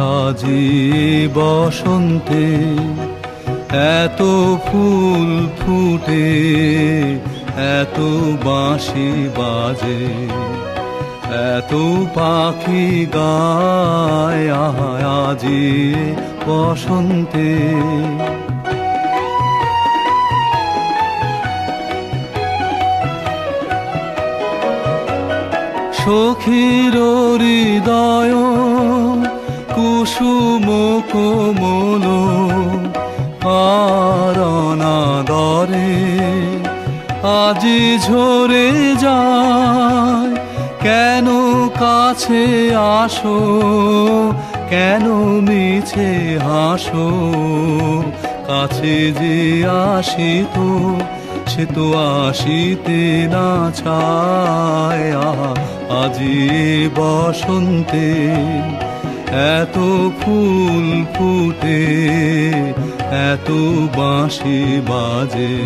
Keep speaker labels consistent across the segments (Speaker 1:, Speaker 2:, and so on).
Speaker 1: আহায়াজি বসন্তে এত ফুল ফুটে, এত বাঁশি বাজে, এত পাখি গায় আজি বসন্তে। সখীর হৃদয় কুসুম কোমল দরে আজি ঝরে যায়। কেন কাছে আসো? কেন মিছে হাসো? কাছে যে আসিত সে তো আসিতে না চায়। আজি বসন্তে এত ফুল ফুটে এত বাঁশি বাজে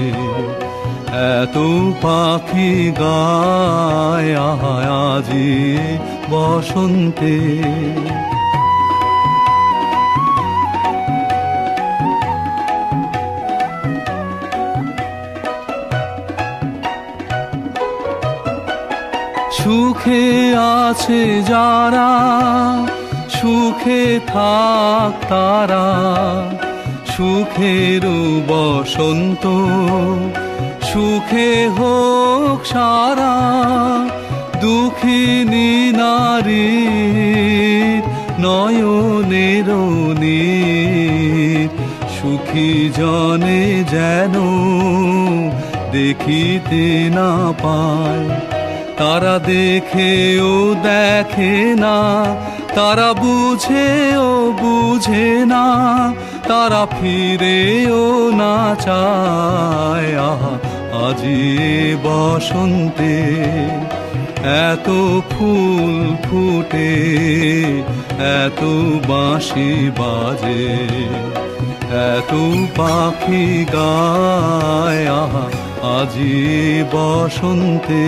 Speaker 1: এত পাখি গায় আজি বসন্তে। সুখে আছে যারা সুখে থাক তারা সুখের বসন্ত, সুখে হোক সারা, দুঃখিনী নারী নয়নের নীর, সুখী জনে যেন দেখিতে না পায়। তারা দেখেও দেখে না তারা বুঝেও বুঝে না তারা ফিরেও না চায়। আহা, আজি বসন্তে এত ফুল ফুটে এত বাঁশি বাজে এত পাখি গায়। আহা, আজি বসন্তে